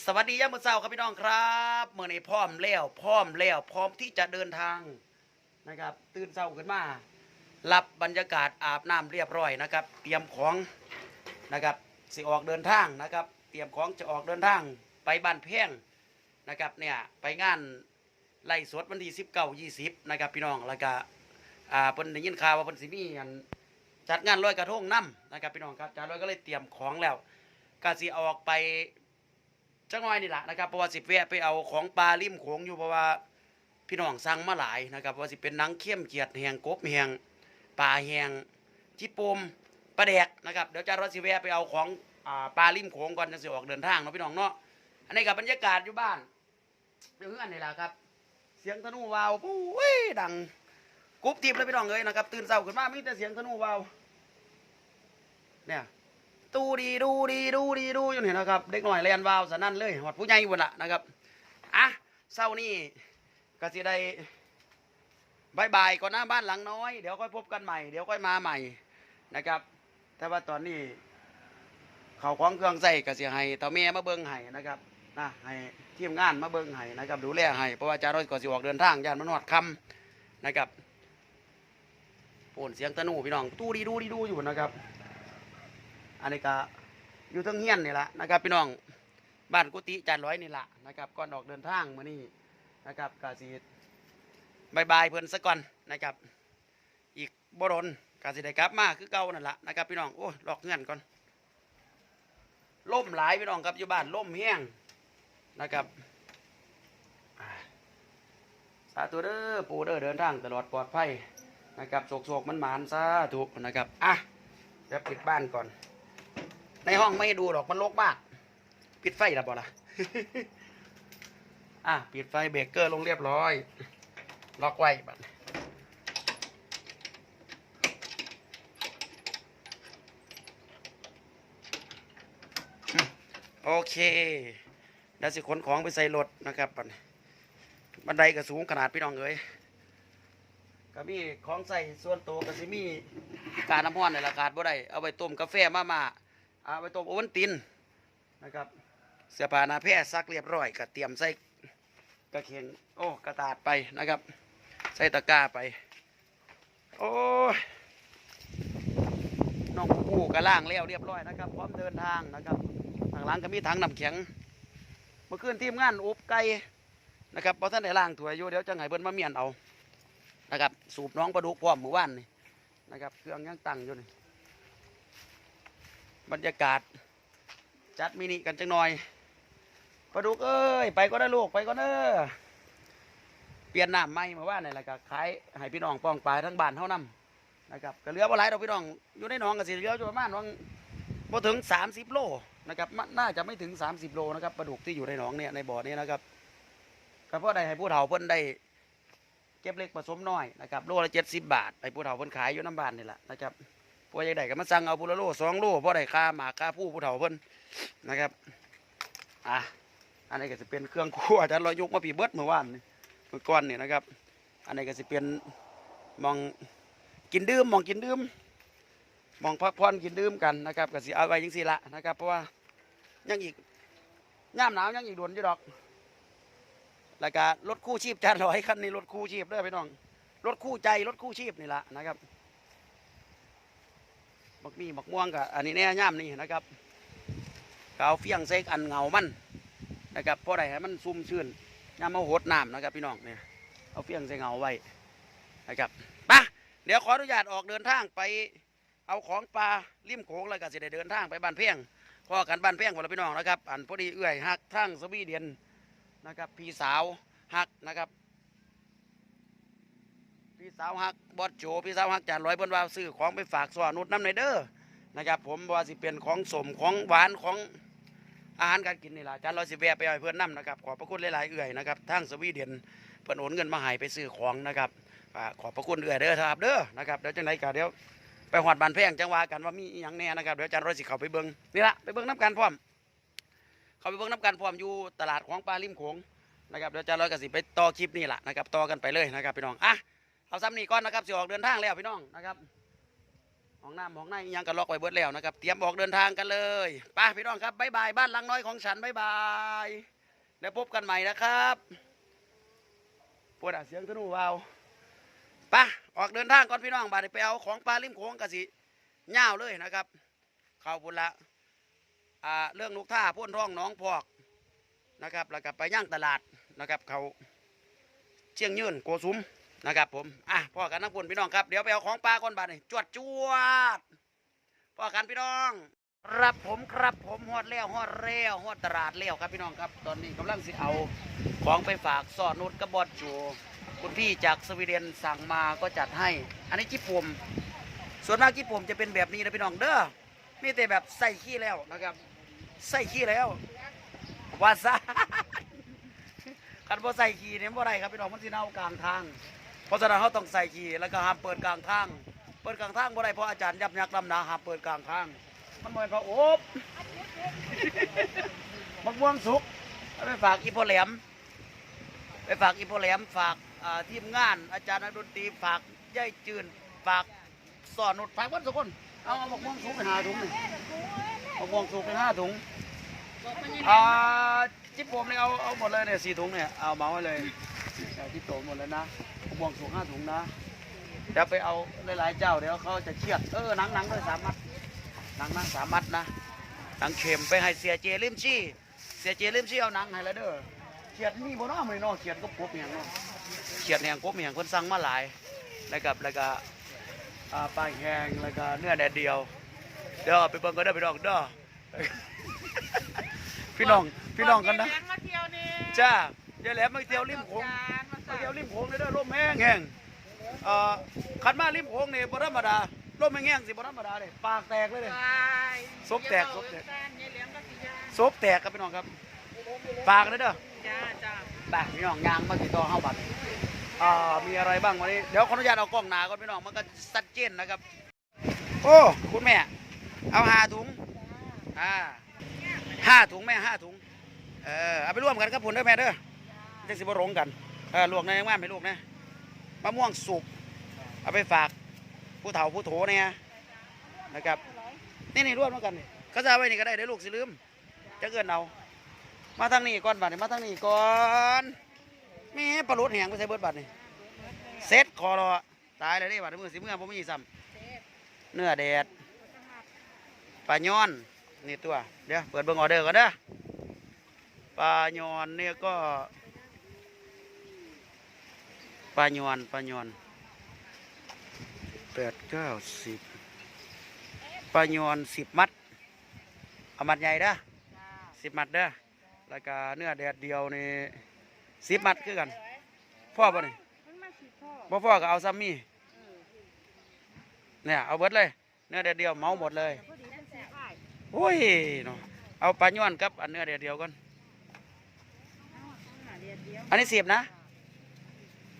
สวัสดียามือเช้าครับพี่น้องครับเมื่อนี้พร้อมแล้วพร้อมแล้วพร้อมที่จะเดินทางนะครับ ตื่นเช้าขึ้นมารับบรรยากาศอาบน้ำเรียบร้อยนะครับ เตรียมของนะครับสิออกเดินทางนะครับ เตรียมของจะออกเดินทาง ไปบ้านเพียงนะครับเนี่ยไปงานไล่สดวันที่19 20นะครับพี่น้องแล้วก็อ่าเพิ่นได้ยินข่าวว่าเพิ่นสิมีอันจัดงานลอยกระทงนํนะครับพี่น้องครับจารย์ลอยก็เลยเตรียมของแล้วก็สิออกไป จังหน่อยนี่แหละนะครับเพราะว่าสิแวะไปเอาของปลาริมโขงอยู่เพราะว่าพี่น้องสั่งมาหลายนะครับว่าสิเป็นนังเข้มเกียดแหงกบแหงปลาแหงจิปมปลาแดกนะครับเดี๋ยวจะรอสิแวะไปเอาของอปลาริมโขงก่อนจะสิออกเดินทางเนาะพี่น้องเนาะอันนี้กับบรรยากาศอยู่บ้านเรื่องอันนี้แหละครับ เสียงธนูวาวปุ้ยดังกุ๊บทิพย์เลยพี่น้องเลยนะครับตื่นเช้าขึ้นมามีแต่เสียงธนูวาวเนี่ย ดูดีดูดีดูดีดูอยู่นี่นะครับ เด็กหน่อยเรียนวาวสนั่นเลยหอดผู้ใหญ่บนละนะครับอะเศร้านี่ก็จะได้บายบายก่อนหน้าบ้านหลังน้อย เดี๋ยวค่อยพบกันใหม่ เดี๋ยวค่อยมาใหม่นะครับ แต่ว่าตอนนี้เขาของเครื่องใส่ก็สิให้ตาแม่มาเบิ่งให้นะครับนะให้ทีมงานมาเบิ่งให้นะครับ ดูแลให้เพราะว่าจารย์ก็สิออกเดินทางย่านมันหอดคำนะครับโอนเสียงตะนูพี่น้อง ตู้ดีดูดีดูอยู่นะครับ อันนี้ก็อยู่ทั้งเฮียนนี่แหละนะครับ พี่น้องบ้านกุฏิจานร้อยนี่แหละนะครับก่อนออกเดินทางมานี่นะครับกาสีบายบายเพื่อนสักก่อนนะครับ อีกบรนกาสีได้กลับมาคือเก่านั่นแหละนะครับ พี่น้องโอ้หลอกเงื่อนก่อนล่มหลายพี่น้องครับอยู่บ้านล่มแห้งนะครับอ่าสาธุเด้อปูเด้อเดินทางตลอดปลอดภัยนะครับโศกๆมันหมานๆสาธุนะครับอะเดี๋ยวปิดบ้านก่อน ในห้องไม่ให้ดูหรอกมันรกมาก ปิดไฟแล้วบ่ล่ะอะปิดไฟเบรกเกอร์ลงเรียบร้อย ล็อกไว้บัดอืมโอเคเดี๋ยวสิขนของไปใส่รถนะครับบัดบันไดก็สูงขนาดพี่น้องเอ้ยก็มีของใส่ส่วนตัวก็สิมีการน้ำห้อนในราคาบ่ได้เอาไปต้มกาแฟมามา เอาไปต้มโอวัลตินนะครับ เสื้อผ้าหนาแพรซักเรียบร้อยก็เตรียมใส่กระเข็งโอ้กระตาดไปนะครับ ใส่ตะกร้าไป โอ้น้องปูกระล่างแล้วเรียบร้อยนะครับ พร้อมเดินทางนะครับทางหลังก็มีถังน้ำแข็ง เมื่อคืนทีมงานอบไก่นะครับพอท่านได้ล่างถั่วยอยู่เดี๋ยวจะไงเบิ้นมาเมียนเอานะครับ สูบน้องปลาดุกพร้อมหมู่บ้านนี่นะครับเครื่องยังตั้งอยู่นี่ บรรยากาศ จัดมินิกันจังหน่อยปลาดุกเอ้ย ไปก็ได้ลูกไปก็เด้อเปลี่ยนน้ำใหม่มาว่านี่แหละก็ขายให้พี่น้องป้องปลายทั้งบ้านเท่านั้นนะครับก็เหลือบ่หลายดอกพี่น้องอยู่ในหนองก็สิเหลืออยู่ประมาณวังบ่ถึง 30 โลนะครับมันน่าจะไม่ถึง 30 โลนะครับปลาดุกที่อยู่ในหนองเนี่ยในบ่อนี้นะครับก็เพราะได้ให้ผู้เฒ่าเพิ่นได้เก็บเล็กผสมน้อยนะครับโลละเจ็ดสิบบาทไอ้ผู้เฒ่าเพิ่นขายอยู่น้ำบ้านนี่แหละนะครับ พวกยังได้ก็มาสั่งเอาผู้ละโลสองโลพราะได้ค่าหมากค่าผู้ผู้เฒ่าเพิ่นนะครับอะอันนี้ก็จะเป็นเครื่องครัวจารย์รอยยกมาปีเบิดเมื่อวานเมื่อก่อนนี่นะครับ อันนี้ก็จะเป็นมองกินดื่มมองกินดื่มมองพักผ่อนกินดื่มกันนะครับก็สิเอาไว้ยังสี่ละนะครับ เพราะว่ายังอีกย่ามหนาวยังอีกโดนอยู่ดอกแล้วก็รถคู่ชีพจานร้อยคันนี้รถคู่ชีพเด้อพี่น้องรถคู่ใจรถคู่ชีพนี่ละนะครับ บักมีบักม่วงกับอันนี้แน่ย่ามนี่นะครับก็เอาเฟียงเซกอันเงามันนะครับเพราะอะไรให้มันซุ่มชื่นย่ามเอาหดน้ำนะครับพี่น้องเนี่ยเอาเฟียงใส่เงาไว้นะครับไปะเดี๋ยวขออนุญาตออกเดินทางไป เอาของปลาริมโขงแล้วก็จะได้เดินทางไปบ้านเพียงพอกันบ้านเพียงพอละพี่น้องนะครับ อันพอดีเอื้อยหักทั้งสวีเดียนนะครับพี่สาวฮักนะครับ สาวฮักบอสโจพี่สาวฮักจานร้อยเพิ่นว่าซื้อของไปฝากสวนุดน้ำในเด้อนะครับ ผมว่าสิเป็นของสมของหวานของอาหารการกินนี่แหละจานร้อยสิแวะไปเอาให้เพื่อนน้ำนะครับขอบพระคุณหลายๆเอื่อยนะครับทางสวีเดนเพิ่นโอนเงินมาให้ไปซื้อของนะครับขอบพระคุณเอื่อยเด้อครับเด้อนะครับเดี๋ยวจังไดก็เดี๋ยวไปหอดบานแพงจังว่ากันว่ามีอย่างแน่นะครับเดี๋ยวจานร้อยสิเขาไปเบิ่งนี่ละไปเบิ่งน้ำกันพร้อมเขาไปเบิ่งน้ำกันพร้อมอยู่ตลาดของปลาริมโขงนะครับเดี๋ยวจะร้อยกสิไปต่อคลิปนี่แหละนะครับต่อกันไปเลยนะครับพี่น้องอะ เอาซ้ำนี่ก่อนนะครับสิออกเดินทางแล้วพี่น้องนะครับห้องน้ำห้องในอิหยังก็ล็อกไว้เบิดแล้วนะครับ เตรียมออกเดินทางกันเลยป้าพี่น้องครับบ๊ายบายบ้านหลังน้อยของฉันบ๊ายบายแล้วพบกันใหม่นะครับปวดอะเสียงธนูวาวป้าออกเดินทางก่อนพี่น้องบาดนี้ไปเอาของปลาริมโขงกะสิเง่าเลยนะครับ เข้าพุ่นละอ่าเรื่องลูกท่าพ่นร่องน้องพอกนะครับ แล้วก็ไปย่างตลาดนะครับ เขาเชียงยืนโกสุม นะครับผม อะพ่อกันนักพุ่นพี่น้องครับ เดี๋ยวไปเอาของปลาก่อนบาดนี้จวดจวดพ่อกันพี่น้อง ครับผมครับผมฮอดแล้วฮอดแล้วฮอดตลาดแล้วครับพี่น้องครับ ตอนนี้กำลังสิเอาของไปฝากซอดนุชกับบอดจูคุณพี่จากสวีเดนสั่งมาก็จัดให้ อันนี้ญี่ปุ่มส่วนมากญี่ปุ่มจะเป็นแบบนี้นะพี่น้องเด้อมีแต่แบบใส่ขี้แล้วนะครับ ใส่ขี้แล้วว่าซะคันบ่ใส่ขี้เนี่ยบ่ได้ครับพี่น้องมันสิเน่ากลางทาง ราะฉะนั้นเขาต้องใส่ขี้แล้วก็ห้ามเปิดกลางทาง เปิดกลางทางบ่ได้เพราะอาจารย์ยับยักลำหนาห้ามเปิดกลางทาง มันเหมือนพระโอบมะม่วงสุกไปฝากอีโพอแหลม ไปฝากอีโพอแหลมฝากทีมงาน อาจารย์นักดนตรีฝากย่ายจืนฝากสอนนุดฝากวัดสุกคนเอาเอามะม่วงสุกไปหาถุงหนึ่งมะม่วงสุกไปห้าถุงอ่าจิ๊บผมเนี่ยเอาเอาหมดเลยเนี่ยสี่ถุงเนี่ยเอาเมาไว้เลยเอาที่โตหมดเลยนะ มะม่วงสุกห้าถุงนะเดี๋ยวไปเอาหลายๆเจ้าเดี๋ยวเขาจะเชียดเออหนังหนังด้วยสามมัดหนังหนังสามมัดนะหนังเข็มไปให้เสียเจลิมชี่เสียเจลิมชี่เอาหนังให้แล้วเด้อเขียดมีบ่เนาะมื้อนี้เนาะเขียดก็กบอหย่างเนาะเขียดแหงกบอหย่างคนสั่งมาหลายนะครับแล้วก็อ่าปลาแห้งแล้วก็เนื้อแดดเดียวเด้อไปเบิ่งกันเด้อพี่น้องเด้อพี่น้องพี่น้องกันนะเลี้ยงมาเที่ยวนี่จ้าอย่าแหลมมาเที่ยวริมโขงมามา เที่ยวริมโขงเลยเด้อลมแห้งแห้งเอ่อขันมาริมโขงนี่บ่ธรรมดาลมแห้งแห้งสิบ่ธรรมดาเลยปากแตกเลยเลยซบแตกซบแตกเนี่ยเลี้ยงก็สิยาซบแตกครับพี่น้องครับฝากเลยเด้อจ้าจ้าไปพี่น้องยางมาติดต่อเฮาบัดอ่ามีอะไรบ้างวันนี้เดี๋ยวขออนุญาตเอากล้องหนาก่อนพี่น้องมันก็ชัดเจนนะครับ โอ้คุณแม่ เอาห้าถุงอ่าห้าถุงแม่ห้าถุงเออเอาไปร่วมกันครับผลเด้อแม่เด้อจะสิบ่หลงกัน เออลวกในยังว่าไม่ลูกนะมะม่วงสุกเอาไปฝากผู้เฒ่าผู้โถเนี่ยนะครับ นี่นี่ร่วมแล้วกันนี่เขาจะเอาไว้นี่ก็ได้เดี๋ยวลูกสิลืมจะเกินเอามาทางนี้ก่อนบัดนี้มาทางนี้ก่อนแม่ปลาลุดแหงไปใส่เบิดบัดนี่เซ็ตคอรอตายเลยเดิบัดนี้มือสิเมื่อผมมีซ้ำเนื้อแดดปลาย้อนนี่ตัวเดี๋ยวเปิดเบิ่งออเดอร์ก่อนเด้อปลาย้อนเนี่ยก็ ปลาย้อนปลาย้อนแปดเก้าสิบปลาย้อนสิบมัดเอามัดใหญ่เด้อสิบมัดเด้อแล้วก็เนื้อแดดเดียวนี่สิบมัดคือกัน พ่อป่ะนี่มันมาสิพ่อบ่พ่อก็เอาซ้ำมีเนี่ยเอาเบิดเลย เนื้อแดดเดียวเหมาหมดเลยพอดีมันสิขายโอ้ยเนาะเอาปลาย้อนกับอันเนื้อแดดเดียวก่อนเอาหาเดียวเดียวอันนี้สิบนะ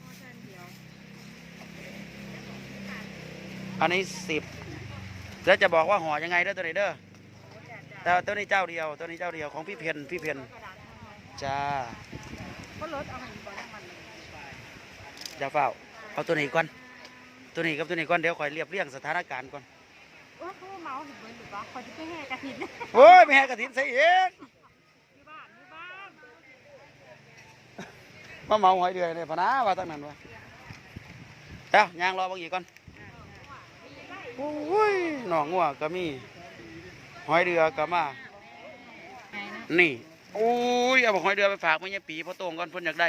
พ่อจานเดียว อันนี้สิบแล้วจะบอกว่าห่อยังไงเด้อตัวไหนเด้อแต่ตัวนี้เจ้าเดียว ตัวนี้เจ้าเดียวของพี่เพนพี่เพนจ้าก็ลดเอาให้บ่น้ำมันเลยอย่าเฝ้า เอาตัวนี้ก่อน ตัวนี้กับตัวนี้ก่อนเดี๋ยวคอยเรียบเรียงสถานการณ์ก่อนโอ้เขาเมาเห็นเบิ่งหรือเปล่าคอยจะไปแห่กระถิ่นโอ้ยไม่ให้กระถินใส่เองบ้านบ้านมาเมาหอยเดือยเลยพนะว่าตั้งนั้นวะเดี๋ยวยางรอบางอีกก่อน โอ้ยหนองงัวก็มีหอยเดือก็มาไงนะนี่โอ้ยเอาบอกหอยเดือไปฝากมันยังปีพอโตงก่อนเพิ่นอยากได้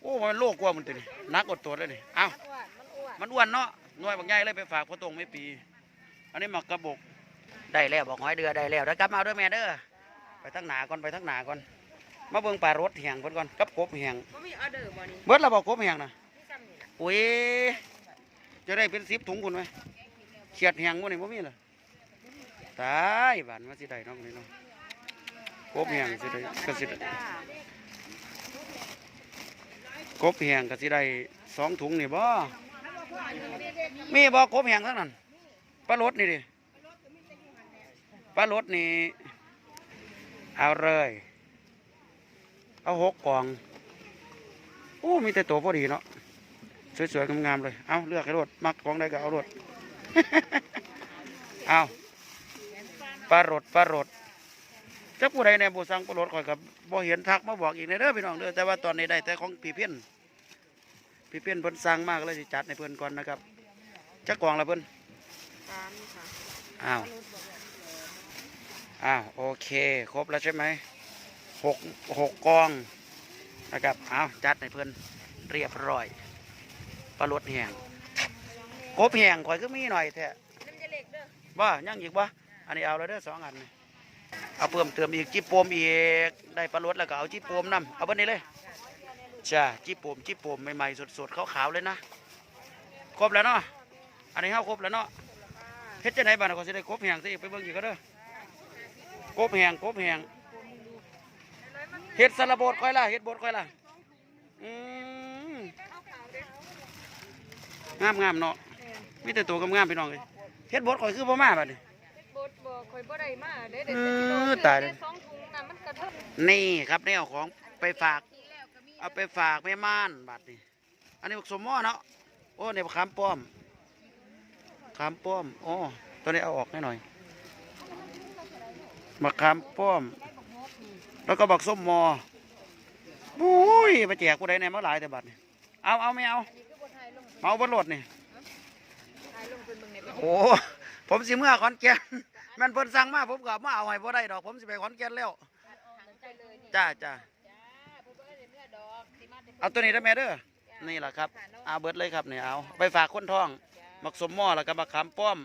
โอ้มันโลกกว่ามันตัวนี้นักอดตัวเลยนี่เอ้ามันอ้วนมันอ้วนมันอ้วนเนาะหน่วยบางใหญ่เลยไปฝากพอโตงไม่ปี อันนี้หมักกระบอกได้แล้วบอกหอยเดือได้แล้วเดี๋ยวกลับมาเอาด้วยแม่เด้อไปทั้งหนาก่อนไปทั้งหนาก่อนมาเบิ่งปลารสแห้งเพิ่นก่อนกับกบแห้งบ่มีออเดอร์บ่นี่เบิดแล้วบอกกบแห้งนะที่ซ้ำนี่ล่ะอุ้ยจะได้เป็นสิบถุงคุณไหม เขียดแหงวะนี่บ่มีเหรอตายบ้านว่าสิได้น้องนี่เนาะกบแหงสิได้ก็สิได้กบแหงก็สิได้สองถุงนี่บ่มีบ่กบแหงทั้งนั้นปลารสนี่ดิปลารสนี่เอาเลยเอาหกกล่องโอ้มีแต่ตัวพอดีเนาะสวยๆงามๆเลยเอาเลือกให้รถมักของใดก็เอารถ อ้าวปลารดปลารดจักผู้ใดในผู้สั่งปลารดข่อยกับบ่เห็นทักมาบอกอีกในเด้อพี่น้องเด้อแต่ว่าตอนนี้ได้แต่ของพี่เพี้ยนพี่เพี้ยนเพิ่นสั่งมากเลยสิจัดในเพิ่นก่อนนะครับจักกล่องละเพิ่นตามค่ะอ้าวอ้าวโอเค ครบแล้วใช่ไหมหกหกกองนะครับอ้าวจัดในเพิ่นเรียบร้อยปลารดแห้ง กบแห้งข่อยก็มีหน่อยแท้น้ำจะเล็กเด้อว่ายังอีกวะอันนี้เอาแล้วเด้อสองอันนี่เอาเพิ่มเติมอีกจิโปมอีกได้ปลารสแล้วก็เอาจิโปมนํเอาเบนนี้เลยจ้าจิโปมจิโปมใหม่ๆสดๆขาวๆเลยนะครบแล้วเนาะอันนี้เฮาครบแล้วเนาะเฮ็ดจังไดบ้านก็สิได้ครบแหงสิไปเบิ่งอีกก็เด้อครบแหงครบแหงเฮ็ดสารบดค่อยล่ะเฮ็ดบดค่อยล่ะอืมงามงามๆเนาะ มีแต่ตัวงามๆพี่น้องเอ้ยเฮ็ดบดข่อยคือบ่มาบัดนี้ บดบ่ข่อยบ่ได้มาเด้เด็เออตายเลย สองถุงน่ะมันกระเทิบนี่ครับนี่เอาของไปฝาก เอาไปฝากแม่ม่านบัดนี่อันนี้บักสมหม้อเนาะโอ้เนี่ยบักขามป้อมขามป้อมโอ้ตัวนี้เอาออกให้หน่อยบักขามป้อม แล้วก็บักส้มหมอบุ้ยไปแจกกูได้ในมาหลายแต่บัดนี่เอาเอาไม่เอาเมาบนรถนี่ โอ้ผมสิเมื่อขอนแก่นแมันเพิ่นสั่งมาผมก็มาเอาให้บ่ได้ดอก ผมสิไปขอนแก่นแล้วใจเลยนี่จ้าจ้าจ้าบ่บ่ได้เมื่อดอกสิมาแต่เอาตัวนี้ได้ไหมเด้อนี่แหละครับเอาเบิดเลยครับเนี่ยเอาไปฝากคนท้องมักสมหม้อแล้วก็มักขามป้อม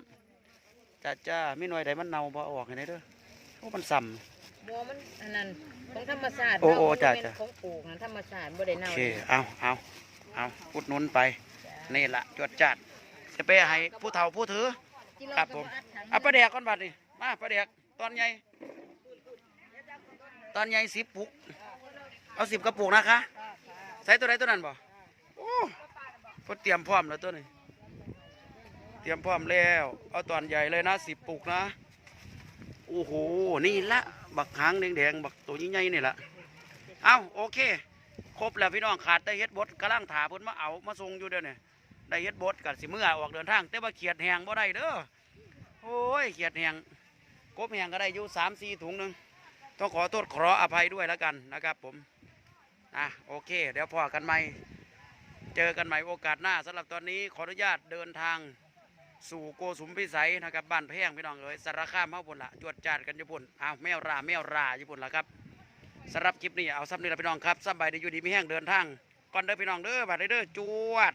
จ้าจ้ามีหน่วยใดมันเน่าพอเอาออกให้ได้เด้อโอ้มันซ้บ่มันอันนั้นของธรรมชาติโอ้โอ้จ้ะบ่แม่นจ้ะของปลูกนะธรรมชาติบ่ได้ำโอเน่าเคเอาเอาเอาพุดหนุนไปนี่ละจวดจัด จะไปให้ผู้เฒ่าผู้ถือ ครับผมเอาปลาแดกก่อนบัดนี่มาปลาแดกตอนใหญ่ตอนใหญ่สิบปุก เอาสิบกระปุกนะคะ ใส่ตัวไหนตัวนั้นบ่โอ้พอเตรียมพร้อมแล้วตัวนี้ เตรียมพร้อมแล้ว เอาตอนใหญ่เลยนะสิบปุกนะ โอ้โห นี่ละ บักหางแดงๆ บักตัวใหญ่ๆนี่ละเอาโอเค ครบแล้วพี่น้องขาดได้เฮ็ดบดกำลังถาเพิ่นมาเอา มาส่งอยู่เด้อเนี่ย ได้เฮ็ดบดกับสิเมื่อออกเดินทาง แต่ว่าเขียดแหงบ่ได้เด้อโอ้ยเขียดแหงกบแหงก็ได้อยู่สามสี่ถุงหนึ่งต้องขอโทษขออภัยด้วยแล้วกันนะครับผมอะโอเค เดี๋ยวพอกันใหม่เจอกันใหม่โอกาสหน้าสำหรับตอนนี้ขออนุญาตเดินทางสู่โกสุมพิสัยนะครับบ้านแพงพี่น้องเอ๋ยสารคามเฮาพุ่นละจวดจาดกันญี่ปุ่นอ้าวแมวราแมวราญี่ปุ่นละครับสำหรับคลิปนี้เอาซ้ำนี่ละพี่น้องครับสบายดีอยู่ดีไม่แห้งเดินทางก่อนเด้อพี่น้องเด้อบัดเด้อจวด